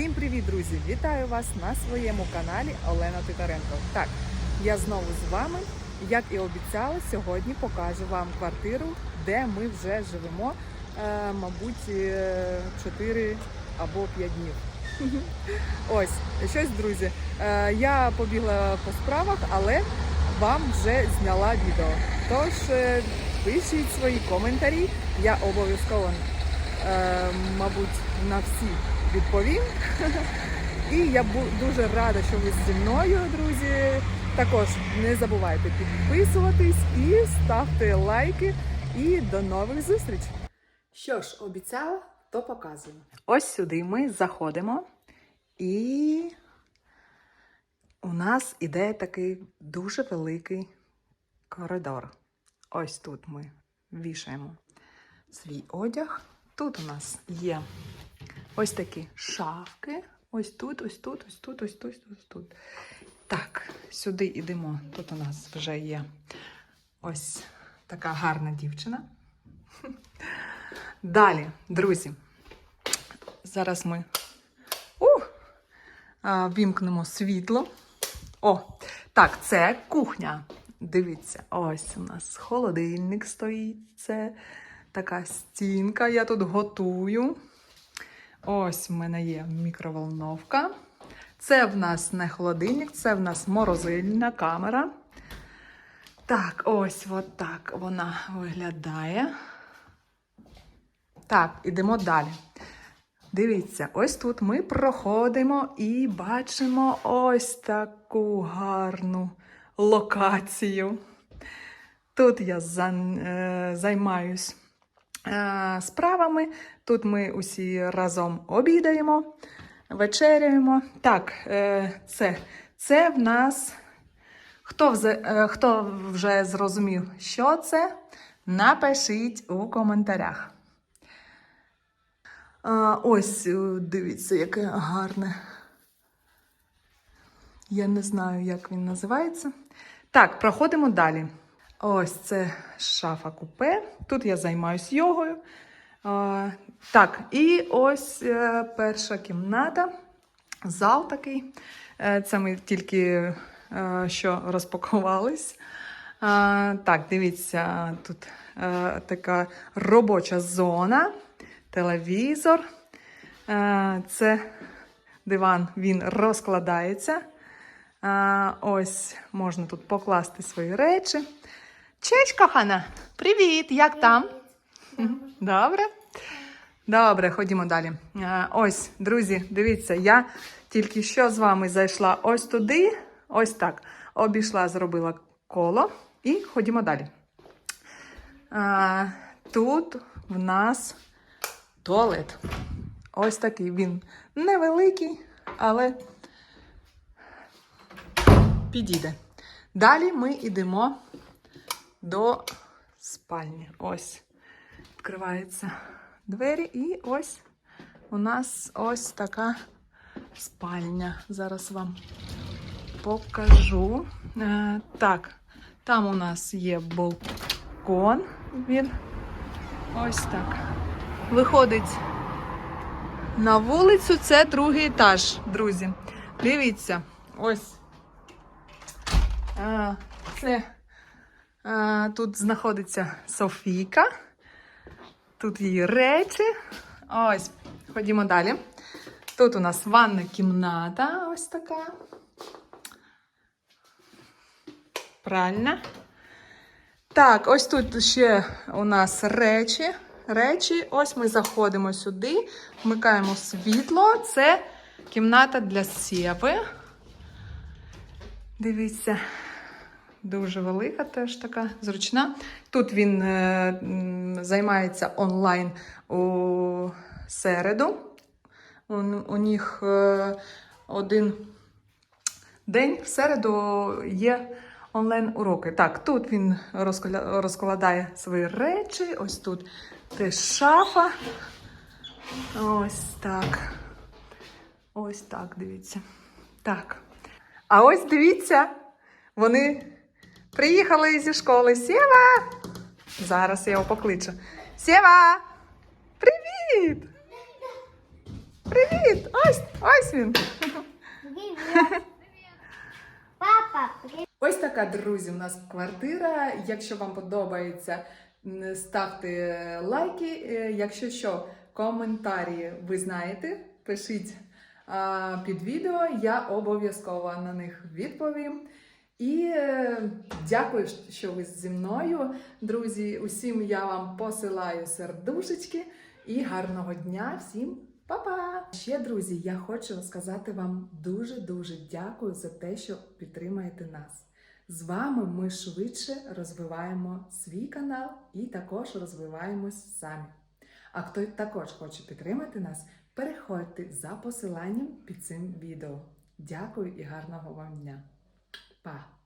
Всім привіт, друзі! Вітаю вас на своєму каналі Олена Титаренко. Так, я знову з вами. Як і обіцяла, сьогодні покажу вам квартиру, де ми вже живемо, е, мабуть, 4 або 5 днів. Ось, щось, друзі. е, Я побігла по справах, але вам вже зняла відео. Тож е, пишіть свої коментарі. Я обов'язково, е, мабуть, на всі відповім. І я дуже рада, що ви зі мною, друзі. Також не забувайте підписуватись і ставте лайки. І до нових зустріч! Що ж, обіцяла, то показую. Ось сюди ми заходимо, і у нас іде такий дуже великий коридор. Ось тут ми вішаємо свій одяг. Тут у нас є ось такі шафки. Ось тут, ось тут, ось тут, ось тут, ось тут. Так, сюди йдемо. Тут у нас вже є ось така гарна дівчина. Далі, друзі, зараз ми вімкнемо світло. О, так, це кухня. Дивіться, ось у нас холодильник стоїть. Це така стінка. Я тут готую. Ось в мене є мікроволновка. Це в нас не холодильник, це в нас морозильна камера. Так, ось от так вона виглядає. Так, ідемо далі. Дивіться, ось тут ми проходимо і бачимо ось таку гарну локацію. Тут я е, займаюсь справами. Тут ми усі разом обідаємо, вечеряємо. Так, е, це, це в нас. Хто, е, хто вже зрозумів, що це, напишіть у коментарях. Ось, е, дивіться, яке гарне. Я не знаю, як він називається. Так, проходимо далі. Ось це шафа купе. Тут я займаюсь йогою. А, так, і ось е, перша кімната. Зал такий. Е, Це ми тільки е, що розпакувались. А, так, дивіться, тут е, така робоча зона, телевізор. Е, це диван, він розкладається. А, ось можна тут покласти свої речі. Чеч, кохана, привіт! Як там? Добре? Добре, ходімо далі. Ось, друзі, дивіться, я тільки що з вами зайшла ось туди, ось так. Обійшла, зробила коло і ходімо далі. Тут в нас туалет. Ось такий він невеликий, але підійде. Далі ми йдемо до спальні. Ось відкриваються двері, і ось у нас ось така спальня. Зараз вам покажу. Е, так, там у нас є балкон. Він ось так. Виходить на вулицю. Це другий етаж, друзі. Дивіться, ось. Це а, тут знаходиться Софійка. Тут її речі. Ось, ходімо далі. Тут у нас ванна кімната, ось така. Правильно. Так, ось тут ще у нас речі. Речі. Ось ми заходимо сюди, вмикаємо світло. Це кімната для сєви. Дивіться, дуже велика, теж така зручна. Тут він е, займається онлайн у середу. У, у них е, один день в середу є онлайн-уроки. Так, тут він розкладає свої речі. Ось тут теж шафа. Ось так. Ось так, дивіться. Так. А ось дивіться, вони приїхали зі школи. Сєва! Зараз я його покличу. Сєва! Привіт! Привіт! Ось, ось він. Привет. Папа. Ось така, друзі, у нас квартира. Якщо вам подобається, ставте лайки. Е, Якщо що, коментарі ви знаєте, пишіть під відео, я обов'язково на них відповім. І е, дякую, що ви зі мною, друзі. Усім я вам посилаю сердушечки і гарного дня всім. Па-па! Ще, друзі, я хочу сказати вам дуже-дуже дякую за те, що підтримуєте нас. З вами ми швидше розвиваємо свій канал і також розвиваємось самі. А хто також хоче підтримати нас, переходьте за посиланням під цим відео. Дякую і гарного вам дня. Pá,